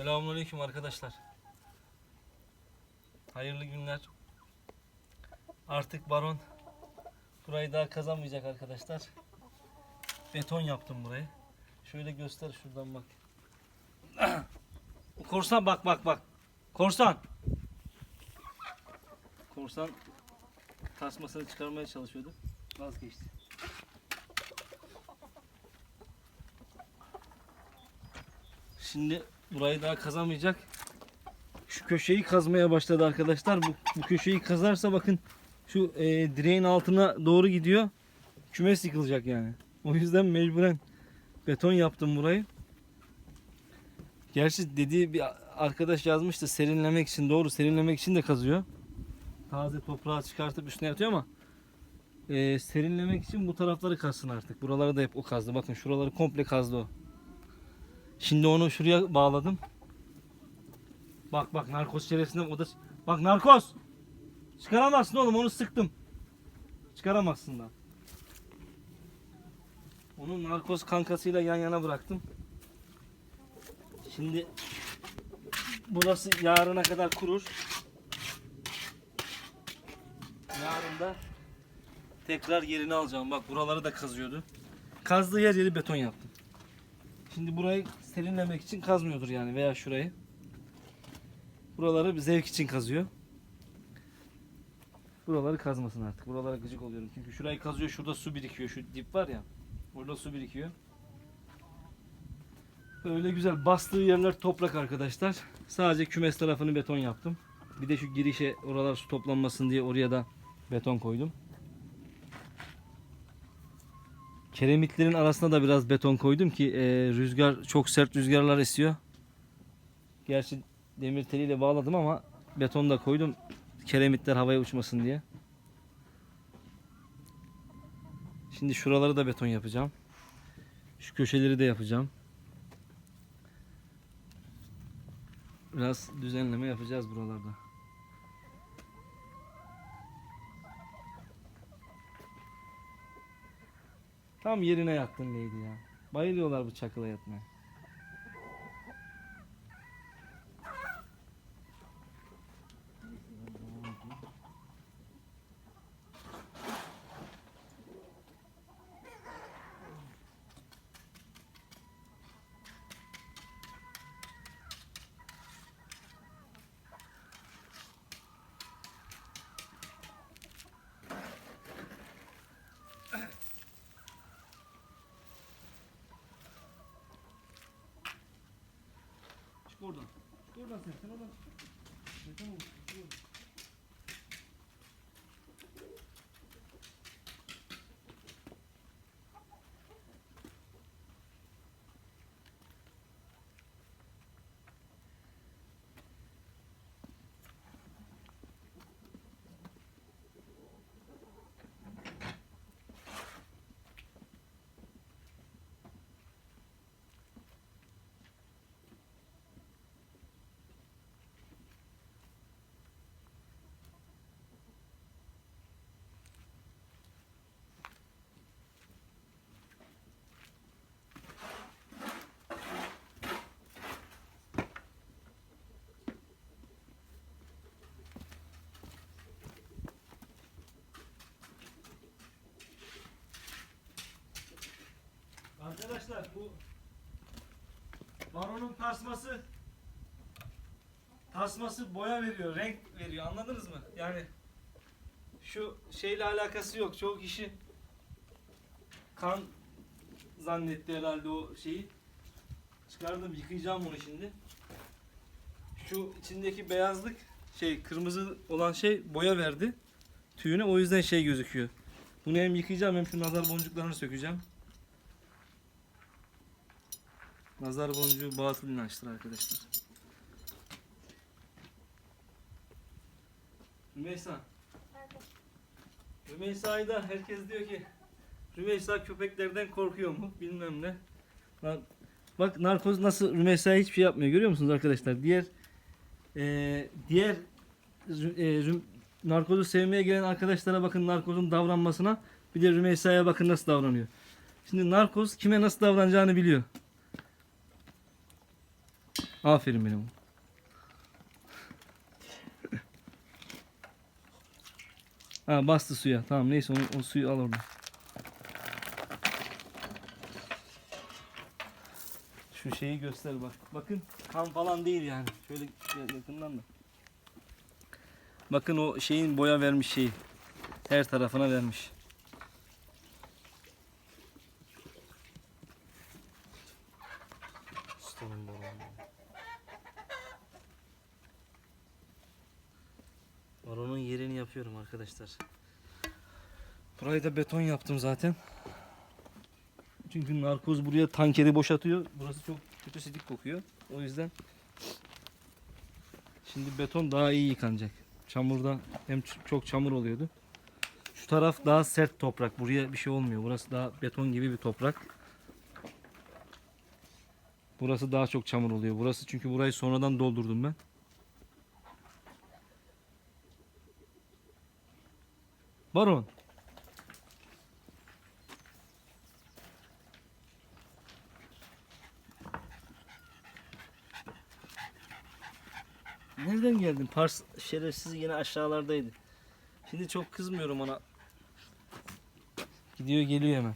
Selamünaleyküm arkadaşlar. Hayırlı günler. Artık baron burayı daha kazanmayacak arkadaşlar. Beton yaptım burayı. Şöyle göster şuradan bak. Korsan bak bak bak. Korsan. Korsan tasmasını çıkarmaya çalışıyordu. Vazgeçti. Şimdi burayı daha kazamayacak. Şu köşeyi kazmaya başladı arkadaşlar. Bu, bu köşeyi kazarsa bakın şu e, direğin altına doğru gidiyor. Kümes yıkılacak yani. O yüzden mecburen beton yaptım burayı. Gerçi dediği bir arkadaş yazmıştı serinlemek için doğru serinlemek için de kazıyor. Taze toprağı çıkartıp üstüne yatıyor ama e, serinlemek için bu tarafları kazsın artık. Buraları da hep o kazdı. Bakın şuraları komple kazdı o. Şimdi onu şuraya bağladım. Bak bak narkoz şerefsinden o da... Bak narkoz! Çıkaramazsın oğlum onu sıktım. Çıkaramazsın da. Onu narkoz kankasıyla yan yana bıraktım. Şimdi burası yarına kadar kurur. Yarın da tekrar yerini alacağım. Bak buraları da kazıyordu. Kazdığı yer yeri beton yaptım. Şimdi burayı serinlemek için kazmıyordur yani veya şurayı. Buraları bir zevk için kazıyor. Buraları kazmasın artık. Buralara gıcık oluyorum. Çünkü şurayı kazıyor. Şurada su birikiyor. Şu dip var ya. Orada su birikiyor. Böyle güzel bastığı yerler toprak arkadaşlar. Sadece kümes tarafını beton yaptım. Bir de şu girişe oralar su toplanmasın diye oraya da beton koydum. Kiremitlerin arasına da biraz beton koydum ki e, rüzgar çok sert rüzgarlar esiyor. Gerçi demir teliyle bağladım ama beton da koydum. Kiremitler havaya uçmasın diye. Şimdi şuraları da beton yapacağım. Şu köşeleri de yapacağım. Biraz düzenleme yapacağız buralarda. Tam yerine yattın Lady ya. Bayılıyorlar bu çakıla yatmaya. Çık oradan. Çık oradan sen. Sen oradan çık. Sen tamam. Çık oradan. Arkadaşlar bu Baron'un tasması tasması boya veriyor, renk veriyor. Anladınız mı? Yani şu şeyle alakası yok. Çoğu kişi kan zannetti herhalde o şeyi. Çıkardım, yıkayacağım onu şimdi. Şu içindeki beyazlık şey kırmızı olan şey boya verdi tüyüne o yüzden şey gözüküyor. Bunu hem yıkayacağım hem şu nazar boncuklarını sökeceğim. Nazar boncuğu batıl inançtır arkadaşlar. Rümeysa. Rümeysa'yı da herkes diyor ki Rümeysa köpeklerden korkuyor mu bilmem ne. Lan, bak narkoz nasıl Rümeysa'ya hiçbir şey yapmıyor görüyor musunuz arkadaşlar? Diğer eee, diğer eee, rüm- narkozu sevmeye gelen arkadaşlara bakın narkozun davranmasına bir de Rümeysa'ya bakın nasıl davranıyor. Şimdi narkoz kime nasıl davranacağını biliyor. Aferin benim. ha bastı suya. Tamam neyse onu, o suyu al oradan. Şu şeyi göster bak. Bakın kan falan değil yani. Şöyle ya- yakından da. Bakın o şeyin boya vermiş şeyi. Her tarafına vermiş. Baronun yerini yapıyorum arkadaşlar. Burayı da beton yaptım zaten. Çünkü narkoz buraya tankeri boşatıyor. Burası çok kötü sidik kokuyor. O yüzden şimdi beton daha iyi yıkanacak. Çamurda hem çok çamur oluyordu. Şu taraf daha sert toprak. Buraya bir şey olmuyor. Burası daha beton gibi bir toprak. Burası daha çok çamur oluyor. Burası çünkü burayı sonradan doldurdum ben. Baron. Nereden geldin? Pars şerefsiz yine aşağılardaydı. Şimdi çok kızmıyorum ona. Gidiyor geliyor hemen.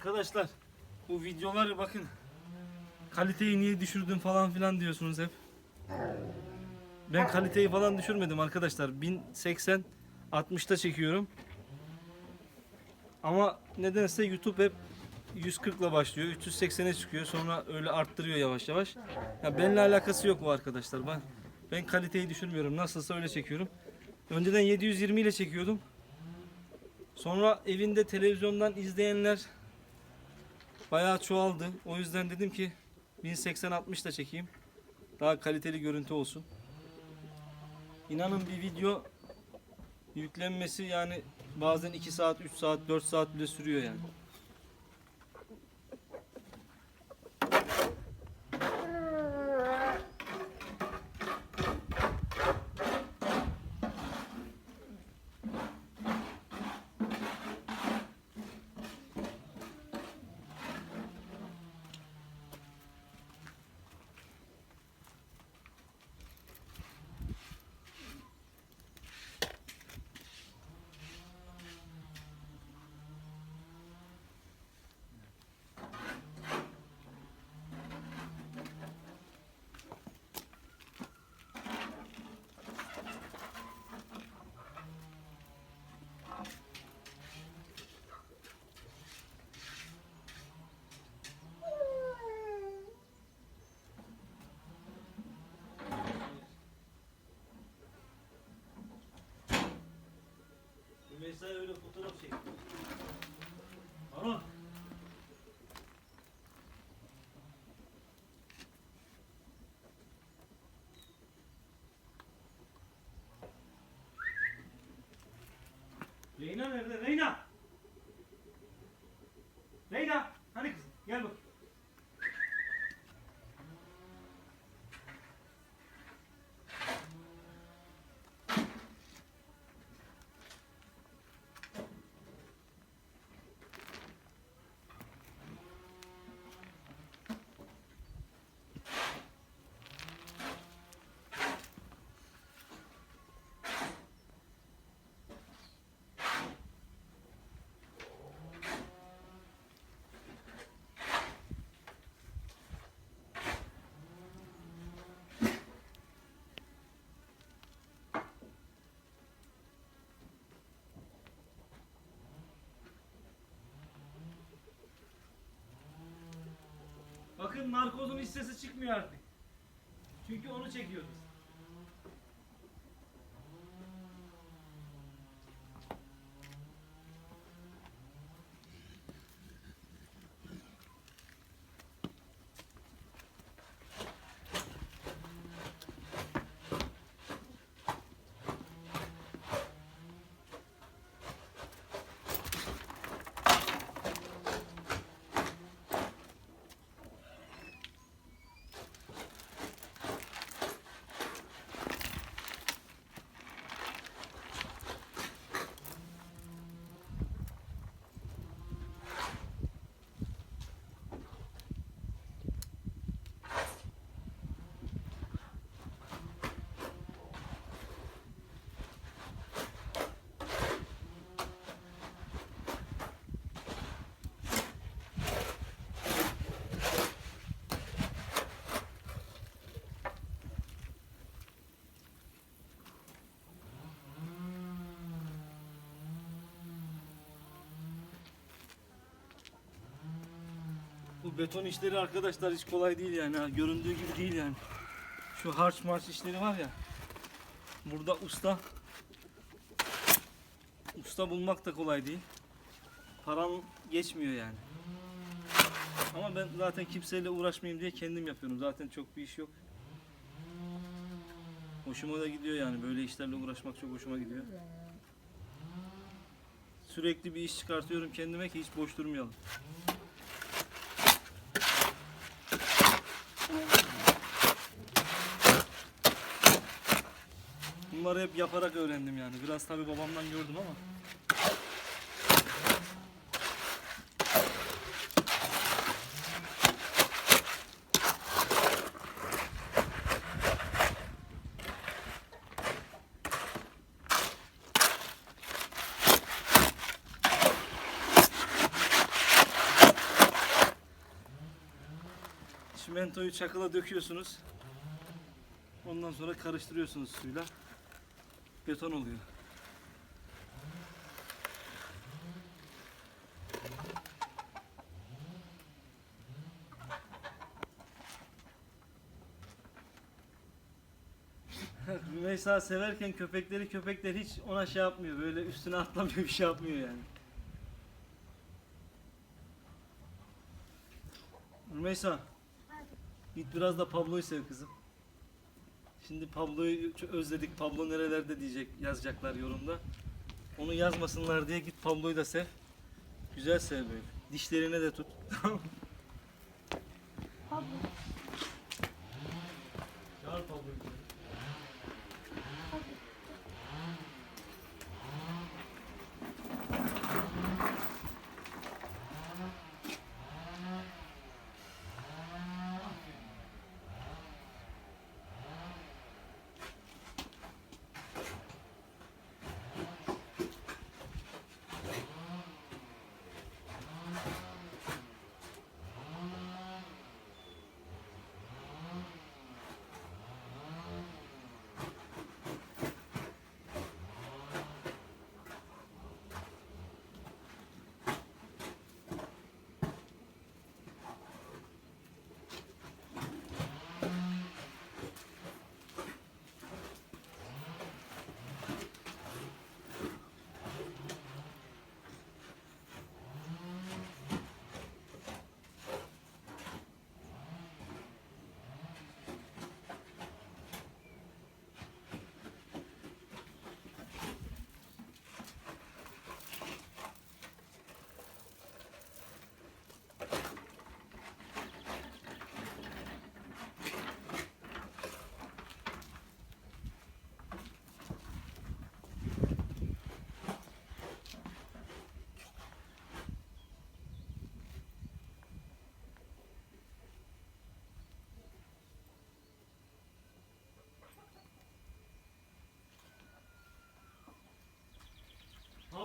Arkadaşlar bu videoları bakın kaliteyi niye düşürdün falan filan diyorsunuz hep. Ben kaliteyi falan düşürmedim arkadaşlar. 1080 60'ta çekiyorum. Ama nedense YouTube hep 140 ile başlıyor. 380'e çıkıyor. Sonra öyle arttırıyor yavaş yavaş. Ya benimle alakası yok bu arkadaşlar. Ben ben kaliteyi düşürmüyorum. Nasılsa öyle çekiyorum. Önceden 720 ile çekiyordum. Sonra evinde televizyondan izleyenler bayağı çoğaldı. O yüzden dedim ki 1080-60 da çekeyim. Daha kaliteli görüntü olsun. İnanın bir video yüklenmesi yani bazen 2 saat, 3 saat, 4 saat bile sürüyor yani. Mesela öyle fotoğraf çek. Harun. Reyna nerede? Reyna! Bakın narkozun hissesi çıkmıyor artık. Çünkü onu çekiyoruz. Bu beton işleri arkadaşlar hiç kolay değil yani. ha. Göründüğü gibi değil yani. Şu harç marş işleri var ya. Burada usta usta bulmak da kolay değil. Paran geçmiyor yani. Ama ben zaten kimseyle uğraşmayayım diye kendim yapıyorum. Zaten çok bir iş yok. Hoşuma da gidiyor yani. Böyle işlerle uğraşmak çok hoşuma gidiyor. Sürekli bir iş çıkartıyorum kendime ki hiç boş durmayalım. Bunları hep yaparak öğrendim yani. Biraz tabi babamdan gördüm ama. Çimentoyu çakıla döküyorsunuz. Ondan sonra karıştırıyorsunuz suyla. Beton oluyor. Rümeysa severken köpekleri köpekler hiç ona şey yapmıyor. Böyle üstüne atlamıyor bir şey yapmıyor yani. Rümeysa git biraz da Pablo'yu sev kızım. Şimdi Pablo'yu özledik. Pablo nerelerde diyecek yazacaklar yorumda. Onu yazmasınlar diye git Pablo'yu da sev. Güzel sev böyle. Dişlerine de tut.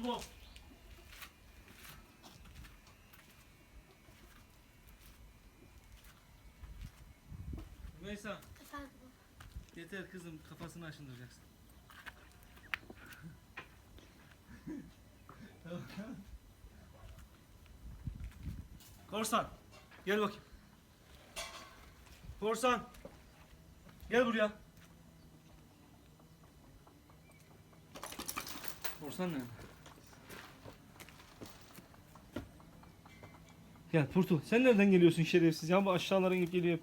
Pablo. Meysa Efendim. yeter kızım kafasını aşındıracaksın. Korsan gel bakayım. Korsan gel buraya. Korsan ne? Gel Purtu sen nereden geliyorsun şerefsiz ya bu aşağılara inip geliyor.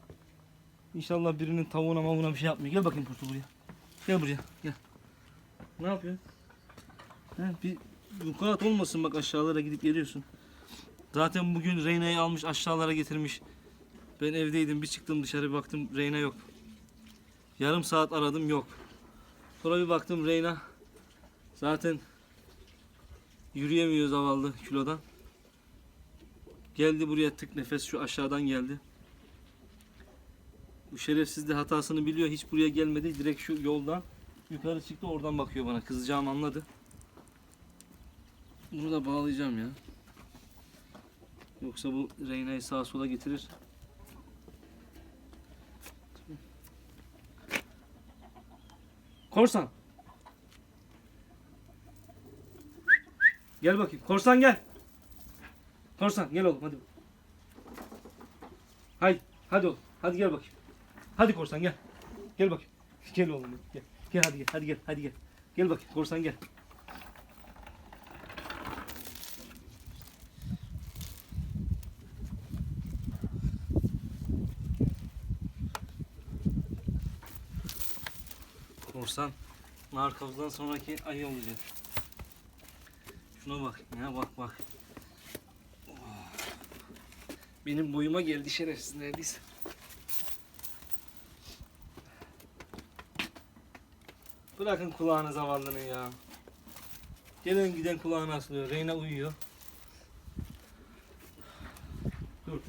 İnşallah birinin tavuğuna mavuğuna bir şey yapmıyor. Gel bakayım Purtu buraya. Gel buraya gel. Ne yapıyorsun? He, bir vukuat olmasın bak aşağılara gidip geliyorsun. Zaten bugün Reyna'yı almış aşağılara getirmiş. Ben evdeydim bir çıktım dışarı bir baktım Reyna yok. Yarım saat aradım yok. Sonra bir baktım Reyna zaten yürüyemiyor zavallı kilodan. Geldi buraya tık nefes şu aşağıdan geldi. Bu şerefsiz de hatasını biliyor. Hiç buraya gelmedi. Direkt şu yoldan yukarı çıktı. Oradan bakıyor bana. Kızacağımı anladı. Bunu da bağlayacağım ya. Yoksa bu Reyna'yı sağa sola getirir. Korsan. Gel bakayım. Korsan gel. Korsan gel oğlum hadi. Haydi. Hadi oğlum. Hadi gel bakayım. Hadi korsan gel. Gel bakayım. Gel oğlum gel. Gel hadi gel. Hadi gel. Hadi gel. Gel bakayım korsan gel. Korsan narkozdan sonraki ayı olacak. Şuna bak ya bak bak. Benim boyuma geldi şerefsiz neredeyse. Bırakın kulağını zavallının ya. Gelen giden kulağına asılıyor. Reyna uyuyor. Dur dur.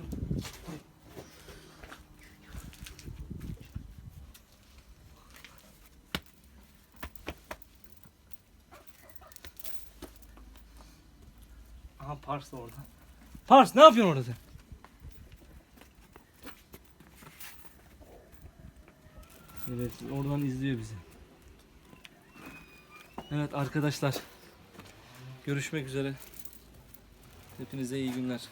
Aha Pars da orada. Pars ne yapıyorsun orada sen? Evet oradan izliyor bizi. Evet arkadaşlar. Görüşmek üzere. Hepinize iyi günler.